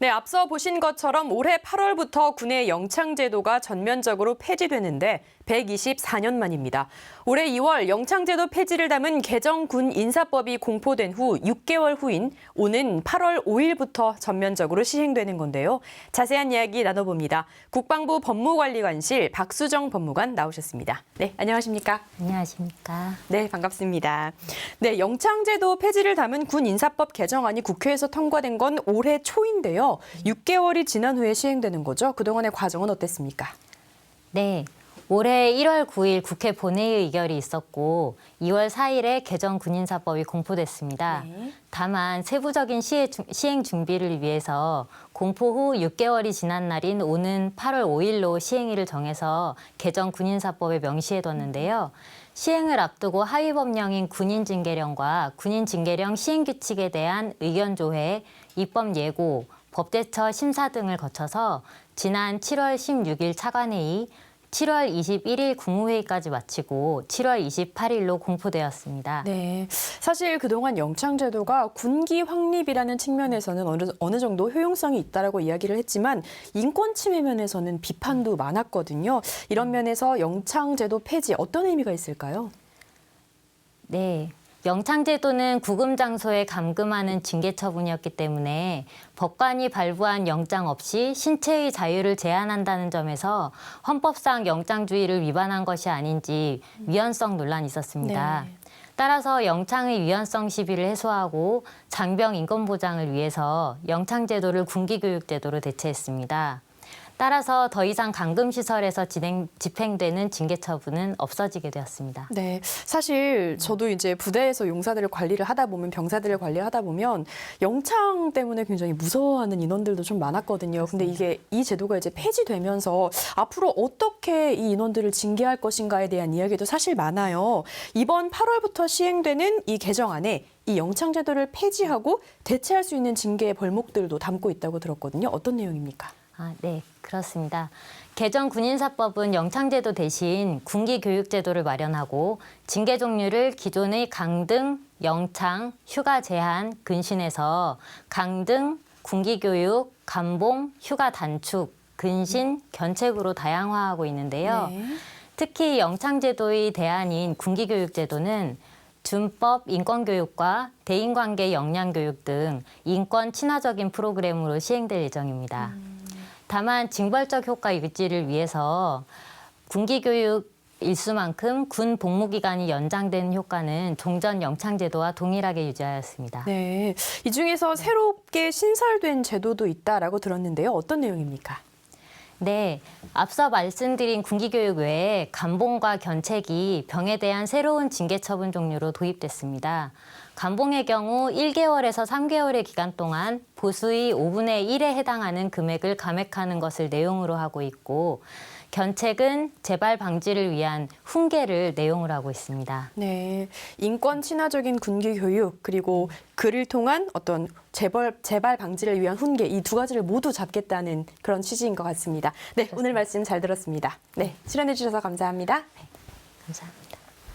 네, 앞서 보신 것처럼 올해 8월부터 군의 영창제도가 전면적으로 폐지되는데 124년 만입니다. 올해 2월 영창제도 폐지를 담은 개정 군 인사법이 공포된 후 6개월 후인 오는 8월 5일부터 전면적으로 시행되는 건데요. 자세한 이야기 나눠봅니다. 국방부 법무관리관실 박수정 법무관 나오셨습니다. 네, 안녕하십니까? 안녕하십니까. 네, 반갑습니다. 네, 영창제도 폐지를 담은 군 인사법 개정안이 국회에서 통과된 건 올해 초인데요. 6개월이 지난 후에 시행되는 거죠. 그동안의 과정은 어땠습니까? 네. 올해 1월 9일 국회 본회의 의결이 있었고 2월 4일에 개정 군인사법이 공포됐습니다. 네. 다만 세부적인 시행 준비를 위해서 공포 후 6개월이 지난 날인 오는 8월 5일로 시행일을 정해서 개정 군인사법에 명시해뒀는데요. 시행을 앞두고 하위 법령인 군인징계령과 군인징계령 시행규칙에 대한 의견 조회, 입법 예고, 법제처 심사 등을 거쳐서 지난 7월 16일 차관회의, 7월 21일 국무회의까지 마치고 7월 28일로 공포되었습니다. 네. 사실 그동안 영창제도가 군기 확립이라는 측면에서는 어느, 어느 정도 효용성이 있다라고 이야기를 했지만 인권 침해 면에서는 비판도 많았거든요. 이런 면에서 영창제도 폐지 어떤 의미가 있을까요? 네. 영창제도는 구금 장소에 감금하는 징계 처분이었기 때문에 법관이 발부한 영장 없이 신체의 자유를 제한한다는 점에서 헌법상 영장주의를 위반한 것이 아닌지 위헌성 논란이 있었습니다. 네. 따라서 영창의 위헌성 시비를 해소하고 장병 인권 보장을 위해서 영창제도를 군기교육제도로 대체했습니다. 따라서 더 이상 감금 시설에서 진행, 집행되는 징계 처분은 없어지게 되었습니다. 네, 사실 저도 이제 부대에서 용사들을 관리를 하다 보면 병사들을 관리를 하다 보면 영창 때문에 굉장히 무서워하는 인원들도 좀 많았거든요. 근데 이게 이 제도가 이제 폐지되면서 앞으로 어떻게 이 인원들을 징계할 것인가에 대한 이야기도 사실 많아요. 이번 8월부터 시행되는 이 개정안에 이 영창 제도를 폐지하고 대체할 수 있는 징계의 벌목들도 담고 있다고 들었거든요. 어떤 내용입니까? 아, 네, 그렇습니다. 개정 군인사법은 영창제도 대신 군기교육제도를 마련하고 징계 종류를 기존의 강등, 영창, 휴가 제한, 근신에서 강등, 군기교육, 감봉, 휴가 단축, 근신, 견책으로 다양화하고 있는데요. 네. 특히 영창제도의 대안인 군기교육제도는 준법 인권교육과 대인관계 역량교육 등 인권 친화적인 프로그램으로 시행될 예정입니다. 다만 징벌적 효과 유지를 위해서 군기 교육 일수만큼 군 복무 기간이 연장되는 효과는 종전 영창 제도와 동일하게 유지하였습니다. 네. 이 중에서 새롭게 신설된 제도도 있다라고 들었는데요. 어떤 내용입니까? 네, 앞서 말씀드린 군기교육 외에 감봉과 견책이 병에 대한 새로운 징계 처분 종류로 도입됐습니다. 감봉의 경우 1개월에서 3개월의 기간 동안 보수의 5분의 1에 해당하는 금액을 감액하는 것을 내용으로 하고 있고 견책은 재발 방지를 위한 훈계를 내용으로 하고 있습니다. 네, 인권 친화적인 군기 교육 그리고 그를 통한 어떤 재벌 재발 방지를 위한 훈계 이 두 가지를 모두 잡겠다는 그런 취지인 것 같습니다. 네, 오늘 말씀 잘 들었습니다. 네, 출연해 주셔서 감사합니다. 감사합니다.